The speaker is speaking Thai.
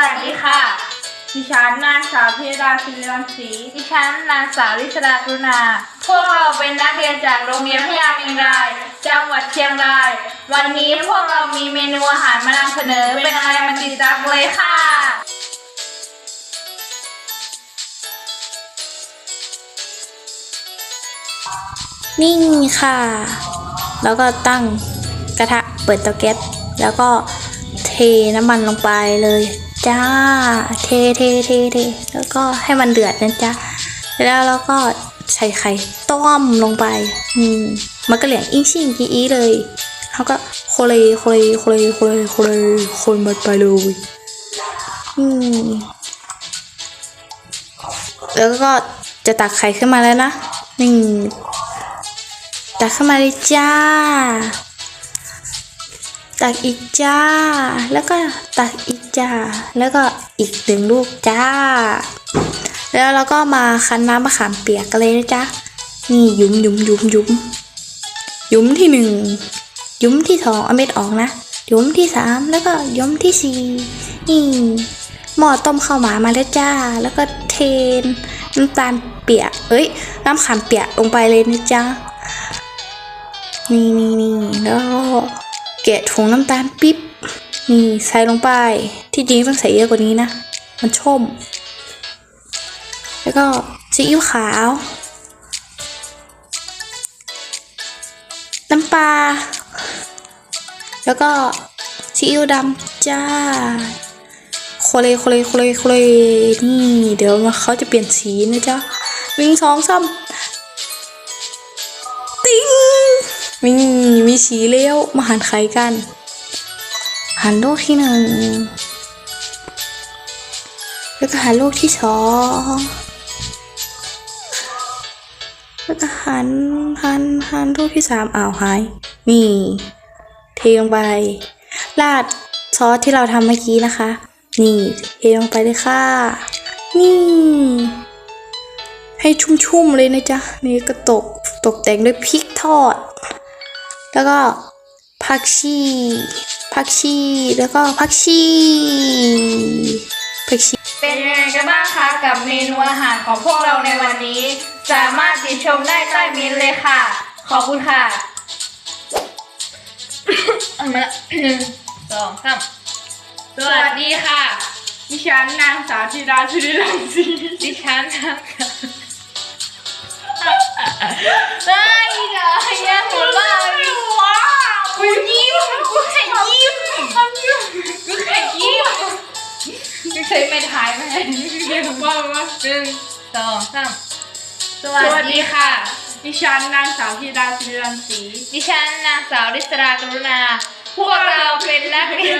วัสดีค่ะ ดิฉันนางสาวพิยดาศิริรังสีดิฉันนางสาวลิศดากรุณา พวกเราเป็นนักเรียนจากโรงเรียนพยาเมงราย จังหวัดเชียงราย วันนี้พวกเรามีเมนูอาหารมานำเสนอ เป็นอะไรมาติดตามเลยค่ะนิ่งค่ะ แล้วก็ตั้งกระทะเปิดเตาแก๊สแล้วก็เทน้ำมันลงไปเลย จ้า เทเทเทเทแล้วก็ให้มันเดือดนะจ๊ะ แล้วเราก็ใส่ไข่ต้มลงไป อืม มันก็เหลียงอิงชิงกีอีเลยเขาก็โคเลโคเลโคเลโคเลโคเลคนมันไปเลย อืม แล้วก็จะตักไข่ขึ้นมาแล้วนะนี่ตักขึ้นมาเลยจ้า ตักอีกจ้า แล้วก็ตัก จ้า แล้วก็อีกหนึ่งลูกจ้า แล้วเราก็มาคั้นน้ำมะขามเปียกกันเลยนะจ๊ะ นี่ยุ้มยุ้มยุ้มยุ้มยุ้มที่หนึ่งยุ้มที่สองเอาเม็ดออกนะยุ้มที่สามแล้วก็ยุ้มที่สี่นี่หม้อต้มข้าวหมามาแล้วจ้า แล้วก็เทนน้ำตาลเปียก เอ้ย น้ำขามเปียกลงไปเลยนะจ๊ะ นี่นี่นี่แล้วก็แกะถุงน้ำตาลปิ๊บ นี่ใส่ลงไป ที่จริงต้องใส่เยอะกว่านี้นะ มันชุ่มแล้วก็ซีอิ๊วขาว น้ำปลา แล้วก็ซีอิ๊วดำจ้าโคเลโคเลโคเลโคเลนี่ เดี๋ยวเขาจะเปลี่ยนสีนะจ๊ะหนึ่งสองสามติ้งนี่มีสีเลี้ยวมาหันไข่กัน หั่นลูกที่หนึ่งแล้วก็หั่นลูกที่สองแล้วก็หั่นหั่นหั่นลูกที่สามอ้าวหาย นี่เทลงไป ราดซอสที่เราทำเมื่อกี้นะคะ นี่เทลงไปเลยค่ะ นี่ ให้ชุ่มๆเลยนะจ๊ะ นี่ก็ตกตกแต่งด้วยพริกทอด แล้วก็ ผักชีผักชีแล้วก็ผักชีผักชีเป็นยังไงกันบ้างคะกับเมนูอาหารของพวกเราในวันนี้ สามารถติดชมได้ใต้เมนเลยค่ะ ขอบคุณค่ะเอามาละหนึ่งสองสามสวัสดีค่ะ ดิฉันนางสาวธิดาศิริรังสีดิฉันนะคะเฮ้ยเดี๋ยวแใช้ไม่ถ่ายไหมว่าว่าหนึ่งสองสามสวัสดีค่ะ ดิฉันนางสาวธิดาศิริรังสีดิฉันนางสาวริศรากรุณา พวกเราเป็นนักเรียนจากโรงเราเป็นนักเรียน